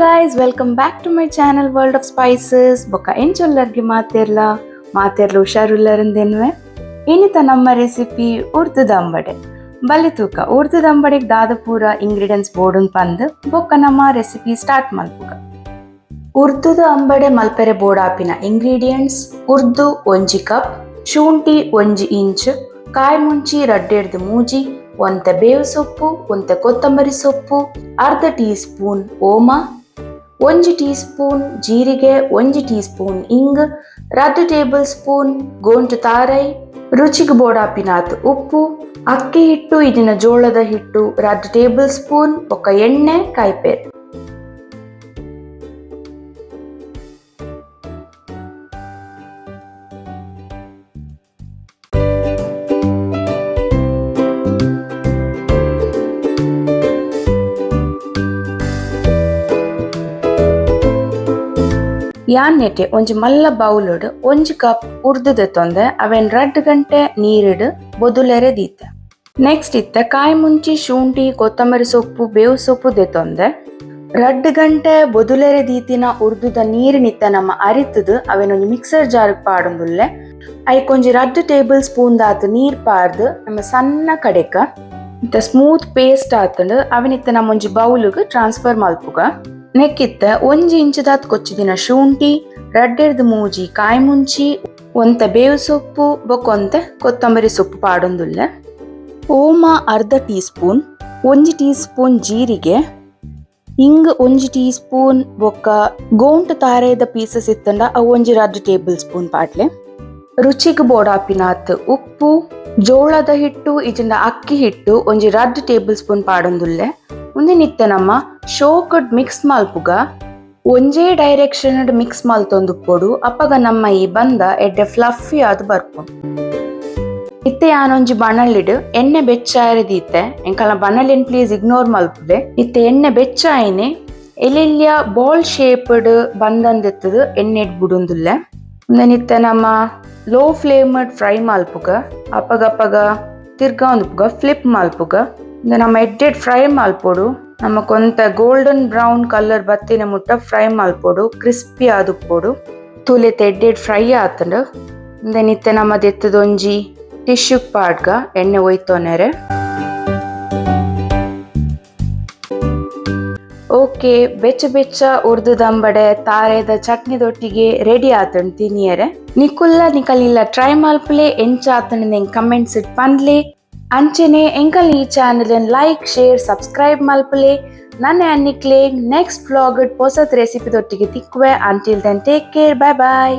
Guys welcome back to my channel world of spices ಬೊಕ್ಕ ಎಂಚೊಲ್ಲರ್ಗೆ ಮಾತೆರ್ಲ? ಮಾತೆರ್ಲ ಹುಷಾರುಲ್ಲರಂದೆನ್ವೆ? ಇನ್ನಿತ ನಮ್ಮ ರೆಸಿಪಿ ಉರ್ದು ಅಂಬಡೆ. ಬಲ್ಲೆ ತೂಕ ಉರ್ದು ದಾದಪೂರ ದಾದ ಪೂರ ಇಂಗ್ರೀಡಿಯೆಂಟ್ಸ್ ಬೋರ್ಡನ್ ಪಂದ್ ಬೊಕ್ಕ ನಮ್ಮ ರೆಸಿಪಿ ಸ್ಟಾರ್ಟ್ ಮಲ್ಪುಗ ಉರ್ದುದ ಅಂಬಡೆ ಮಲ್ಪೆರೆ ಬೋಡಾಪಿನ ಇಂಗ್ರೀಡಿಯೆಂಟ್ಸ್ ಉರ್ದು ಒಂಜಿ ಕಪ್, ಶುಂಠಿ ಒಂಜಿ ಇಂಚ್, ಕಾಯಿ ಮುಂಚಿ ರಡ್ಡೆಡ್ದು ಮೂಜಿ ಒಂತೆ ಬೇವು ಸೊಪ್ಪು ಒಂತೆ ಕೊತ್ತಂಬರಿ ಸೊಪ್ಪು, ಅರ್ಧ ಟೀ ಸ್ಪೂನ್ ಓಮ ಒಂಜಿ ಟೀ ಸ್ಪೂನ್ ಜೀರಿಗೆ ಒಂಜಿ ಟೀ ಸ್ಪೂನ್ ಇಂಗ್ ರಡ್ಡು ಟೇಬಲ್ ಸ್ಪೂನ್ ಗೋಂಟು ತಾರೈ, ರುಚಿಗೆ ಬೋಡಾಪಿನಾತ್ ಉಪ್ಪು, ಅಕ್ಕಿ ಹಿಟ್ಟು ಇದಿನ ಜೋಳದ ಹಿಟ್ಟು ರಡ್ಡು ಟೇಬಲ್ ಸ್ಪೂನ್, ಒಕ್ಕ ಎಣ್ಣೆ ಕಾಯಿಪೇರ್ ಯಾನ್ ನೆಟೆ ಒಂಜಿ ಮಲ್ಲ ಬೌಲುಡ್, ಒಂಜಿ ಕಪ್ ಉರ್ದು ದೆತ್ತೊಂದೆ ಅವೆನ್ ರಡ್ಡ್ ಗಂಟೆ ನೀರಿಡು ಬೊದುಲೆರೆ ದೀತೆ. ನೆಕ್ಸ್ಟ್ ಇತ್ತೆ, ಕಾಯಿ ಮುಂಚಿ ಶುಂಠಿ, ಕೊತ್ತಂಬರಿ ಸೊಪ್ಪು, ಬೇವು ಸೊಪ್ಪು ದೆತ್ತೊಂದೆ ರಡ್ಡ್ ಗಂಟೆ ಬೊದುಲೆರೆ ದೀತಿನ ಉರ್ದುದ ನೀರಿನಿತ್ತ ನಮ್ಮ ಅರಿತದು ಅವೆನೊಂಜಿ ಮಿಕ್ಸರ್ ಜಾರ್ ಪಾಡೊಂದುಲ್ಲೆ. ಐಕೊಂಜಿ ರಡ್ಡ್ ಟೇಬಲ್ ಸ್ಪೂನ್ ದಾತ್ ನೀರ್ ಪಾರ್ದು, ನಮ್ಮ ಸಣ್ಣ ಕಡೆಕ. ಸ್ಮೂತ್ ಪೇಸ್ಟ್ ಆತಂಡ್ ಅವನಿತ್ತ ನಮ್ಮ ಒಂಜಿ ಬೌಲುಗ್ ಟ್ರಾನ್ಸ್ಫರ್ ಮಲ್ಪುಗ. ನೆಕ್ಕಿತ್ತ ಒಂಜಿ ಇಂಚದಾತ್ ಕೊಚ್ಚಿದಿನ ಶುಂಠಿ, ರಡ್ಡೆರ್ದು ಮೂಜಿ ಕಾಯಿ ಮುಂಚಿ ಒಂತ ಬೇವು ಸೊಪ್ಪು ಬೊಕ್ಕೊಂತೆ ಕೊತ್ತಂಬರಿ ಸೊಪ್ಪು ಪಾಡೊಂದುಲ್ಲ. ಓಮ ಅರ್ಧ ಟೀ ಸ್ಪೂನ್ ಒಂಜಿ ಟೀ ಸ್ಪೂನ್ ಜೀರಿಗೆ, ಇಂಗ್ ಒಂಜಿ ಟೀ ಸ್ಪೂನ್ ಬೊಕ್ಕ ಗೋಂಟು ತಾರೆದ ಪೀಸಸ್ ಇತ್ತಂಡ ಅವು ಒಂಜಿ ರಡ್ಡ್ ಟೇಬಲ್ ಸ್ಪೂನ್ ಪಾಡ್ಲೆ. ರುಚಿಗೆ ಬೋಡಾಪಿನಾತ್ ಉಪ್ಪು, ಜೋಳದ ಹಿಟ್ಟು, ಇಜಿಂಡ ಅಕ್ಕಿ ಹಿಟ್ಟು, ಒಂಜಿ ರಡ್ಡ್ ಟೇಬಲ್ ಸ್ಪೂನ್ ಪಾಡೊಂದುಲ್ಲೆ. ಉಂದೆ ನಿತ್ತ ನಮ್ಮ ಶೋಕಡ್ ಮಿಕ್ಸ್ ಮಲ್ಪುಗ ಒಂಜೇ ಡೈರೆಕ್ಷನ್ ಮಿಕ್ಸ್ ಮಲ್ತೊಂದು ಕೊಡು. ಅಪ್ಪಗ ನಮ್ಮ ಈ ಬಂದ ಎಡ್ಡೆ ಫ್ಲಫಿ ಆದ್ ಬರ್ಪುಂಡು ಇತ್ತೆ ಯಾನೊಂಜಿ ಬಣಲಿಡ್ ಎಣ್ಣೆ ಬೆಚ್ಚಾಯರೆ ದೀತೆ. ಎಂಕಲ ಬಣಲಿನ್ ಪ್ಲೀಸ್ ಇಗ್ನೋರ್ ಮಲ್ಪುದೆ ಇತ್ತೆ ಎಣ್ಣೆ ಬೆಚ್ಚಾಯಿನಿ. ಎಲೆಲ್ಯ ಬಾಲ್ ಶೇಪ್ಡ್ ಬಂದಂದೆತ್ತದು ಎಣ್ಣೆ ಬಿಡುಂದುಲ್ಲೆ. ನಿತ್ತೆ ನಮ್ಮ ಲೋ ಫ್ಲೇಮ್ಡ್ ಫ್ರೈ ಮಲ್ಪುಗ ಅಪ್ಪಗಪ್ಪಗ ತಿರ್ಗಾ ಒಂದು ಫ್ಲಿಪ್ ಮಲ್ಪುಗ ನಮ್ಮ ಎಡ್ಡೆಡ್ ಫ್ರೈ ಮಲ್ಪೊಡು ನಮ್ಮ ಕೊಂತ ಗೋಲ್ಡನ್ ಬ್ರೌನ್ ಕಲರ್ ಬತ್ತಿನ ಮುಟ್ಟ ಫ್ರೈ ಮಲ್ಪೊಡು ಕ್ರಿಸ್ಪಿ ಆದುಪ್ಪೊಡು ತೂಲೆ ತೆಡ್ಡೆಡ್ ಫ್ರೈ ಆತಂಡು. ಇಂದ ನಿತ್ತೆ ನಮ್ಮ ದೆತ್ತದೊಂಜಿ ಟಿಶ್ಯೂ ಪಾಡ್ಗ, ಎಣ್ಣೆ ಒಯ್ತೋನೆರೆ ಓಕೆ, ಬೆಚ್ಚ ಬೆಚ್ಚ ಉರ್ದು ದಂಬಡೆ, ತಾರೆದ ಚಟ್ನಿದೊಟ್ಟಿಗೆ ರೆಡಿ ಆತಂಡು ತಿನಿಯರೆ. ನಿಕುಲ್ಲ ನಿಕಲಿಲ್ಲ ಟ್ರೈ ಮಲ್ಪಲೆ ಎಂಚ ಆತಂಡ ನೆಂಗೆ ಕಮೆಂಟ್ಸ್ ಇಟ್ ಅಂಚನೆ ಎಂಕಲ್ ಈ ಚಾನಲ್ ಲೈಕ್ ಶೇರ್ ಸಬ್ಸ್ಕ್ರೈಬ್ ಮಲ್ಪಲೆ. ನನ್ನ ಅನ್ನಿಕ್ಲೆ ನೆಕ್ಸ್ಟ್ ವ್ಲಾಗ್ ಹೊಸತ್ ರೆಸಿಪಿ ದೊಟ್ಟಿಗೆ ತಿಕ್ಕುವೆ until then take care bye bye